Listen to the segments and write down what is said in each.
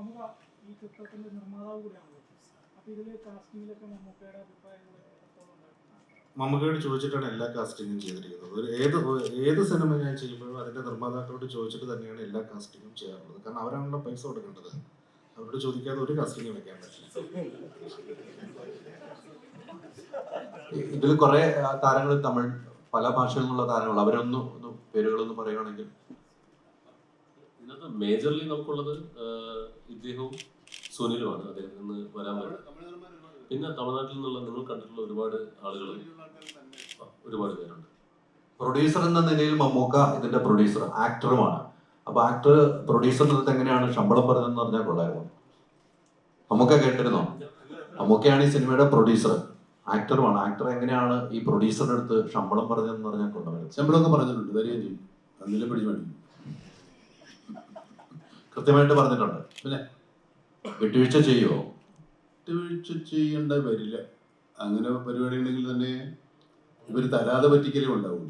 നമുക്ക് ഈ ചിത്രത്തിന്റെ നിർമ്മാതാവ് കൂടിയാണല്ലോ അപ്പൊ ഇതിലെ കാസ്റ്റിംഗിലൊക്കെ മമ്മൂക്കയുടെ അഭിപ്രായങ്ങൾ മമ്മൂക്കയോട് ചോദിച്ചിട്ടാണ് എല്ലാ കാസ്റ്റിങ്ങും ചെയ്തിരിക്കുന്നത്. ഒരു ഏത് ഏത് സിനിമ ഞാൻ ചെയ്യുമ്പോഴും അതിന്റെ നിർമ്മാതാക്കളോട് ചോദിച്ചിട്ട് തന്നെയാണ് എല്ലാ കാസ്റ്റിങ്ങും ചെയ്യാറുള്ളത്. കാരണം അവരാണല്ലോ പൈസ കൊടുക്കേണ്ടത്. അവരോട് ചോദിക്കാതെ ഒരു കാസ്റ്റിംഗ് വെക്കാൻ പറ്റില്ല. ഇതിൽ കുറെ താരങ്ങൾ തമിഴ് പല ഭാഷകളിലുള്ള താരങ്ങൾ അവരൊന്നും പേരുകളൊന്ന് പറയുകയാണെങ്കിൽ ഇതിനകത്ത് മേജർലി നമുക്കുള്ളത് ഇദ്ദേഹവും സുനിലുമാണ്. അദ്ദേഹത്തിൽ നിന്ന് വരാൻ പറ്റും പിന്നെ തമിഴ്നാട്ടിൽ നിന്നുള്ള നിങ്ങൾ കണ്ടിട്ടുള്ള ഒരുപാട് ആളുകൾ ഒരുപാട് പേരുണ്ട്. പ്രൊഡ്യൂസർ എന്ന നിലയിൽ മമ്മൂക്ക ഇതിന്റെ പ്രൊഡ്യൂസർ ആക്ടറുമാണ്. അപ്പൊ ആക്ടർ പ്രൊഡ്യൂസറിന്റെ അടുത്ത് എങ്ങനെയാണ് ശമ്പളം പറഞ്ഞതെന്ന് പറഞ്ഞാൽ കൊള്ളായിരുന്നു. മമ്മൂക്ക കേട്ടിരുന്നോ? മമ്മൂക്കയാണ് ഈ സിനിമയുടെ പ്രൊഡ്യൂസർ ആക്ടറുമാണ്. ആക്ടർ എങ്ങനെയാണ് ഈ പ്രൊഡ്യൂസറുടെ അടുത്ത് ശമ്പളം പറഞ്ഞതെന്ന് പറഞ്ഞാൽ കൊള്ളായിരുന്നു ശമ്പളമൊക്കെ പറഞ്ഞിട്ടുണ്ട്. തരികയും ചെയ്യും. അതിലെ പിടിച്ചു മേടിക്കും കൃത്യമായിട്ട് പറഞ്ഞിട്ടുണ്ട്. പിന്നെ? വിട്ടുവീഴ്ച ചെയ്യുമോ വിട്ടുവീഴ്ച ചെയ്യേണ്ട വരില്ല. അങ്ങനെ പരിപാടി ഉണ്ടെങ്കിൽ തന്നെ ഇവർ തരാതെ പറ്റിക്കലേ ഉണ്ടാവും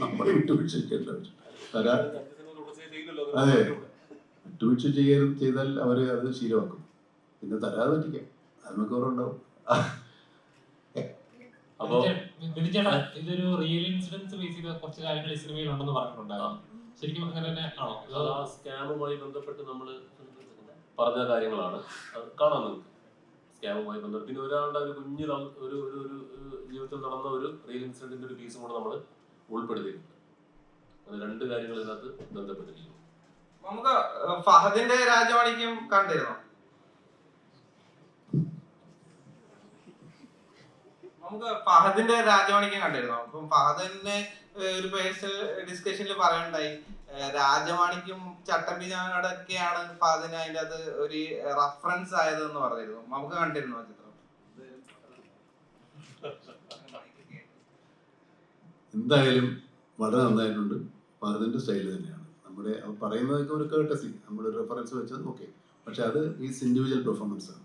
നമ്മൾ വിട്ടുവീഴ്ച തരാ അതെ. വിട്ടുവീഴ്ച ചെയ്യാൻ ചെയ്താൽ അവർ അത് ശീലമാക്കും. പിന്നെ തരാതെ പറ്റിക്കാം. അത് മിക്കവാറും ഉണ്ടാവും. അപ്പോ ഇതൊരു റിയൽ ഇൻസിഡൻസ് ബേസ് ചെയ്ത കുറച്ച് കാര്യങ്ങൾ ഈ സിനിമയിൽ ഉണ്ടെന്ന് പറഞ്ഞിട്ടുണ്ടായിരുന്നു. ശരിക്കും അങ്ങനെ തന്നെ ആണോ? ആ സ്കാമുമായി ബന്ധപ്പെട്ട് നമ്മൾ പറഞ്ഞ കാര്യങ്ങളാണ്. അത് കാണാം നിങ്ങൾക്ക് സ്കാമുമായി ബന്ധപ്പെട്ട്. പിന്നെ ഒരാളുടെ ഒരു കുഞ്ഞു ഒരു ഒരു ഒരു ഒരു ജീവിതത്തിൽ നടന്ന ഒരു റിയൽ ഇൻസിഡന്റിന്റെ ഒരു പീസും കൂടെ നമ്മൾ ഉൾപ്പെടുത്തിയിട്ടുണ്ട്. അത് രണ്ട് കാര്യങ്ങൾ ഇതിനകത്ത് ബന്ധപ്പെട്ടിരിക്കുന്നു. നമുക്ക് ഫഹദിന്റെ രാജവാണിക്കും കണ്ടിരുന്നോ? നമുക്ക് ഫഹദിന്റെ രാജവാണിക്കും കണ്ടിരുന്നു? അപ്പം ഫഹദിന്റെ ഒരു പേഴ്സണൽ ഡിസ്കഷനിൽ പറയണ്ടായി. രാജവാണിക്കും ചട്ടമ്പിനാടൊക്കെയാണ് ഫഹദിന് അതിന്റെ അത് ഒരു റഫറൻസ് ആയതെന്ന് പറഞ്ഞിരുന്നു. നമുക്ക് കണ്ടിരുന്നു ചിത്രം? എന്തായാലും വളരെ നന്നായിട്ടുണ്ട്. ഫഹദിന്റെ സ്റ്റൈൽ തന്നെയാണ്. നമ്മുടെ പറയുന്നതൊക്കെ ഒരു കേട്ടസി നമ്മുടെ റെഫറൻസ് വെച്ചത് ഓക്കെ പക്ഷെ അത് ഈസ് ഇൻഡിവിജ്വൽ പെർഫോമൻസ് ആണ്.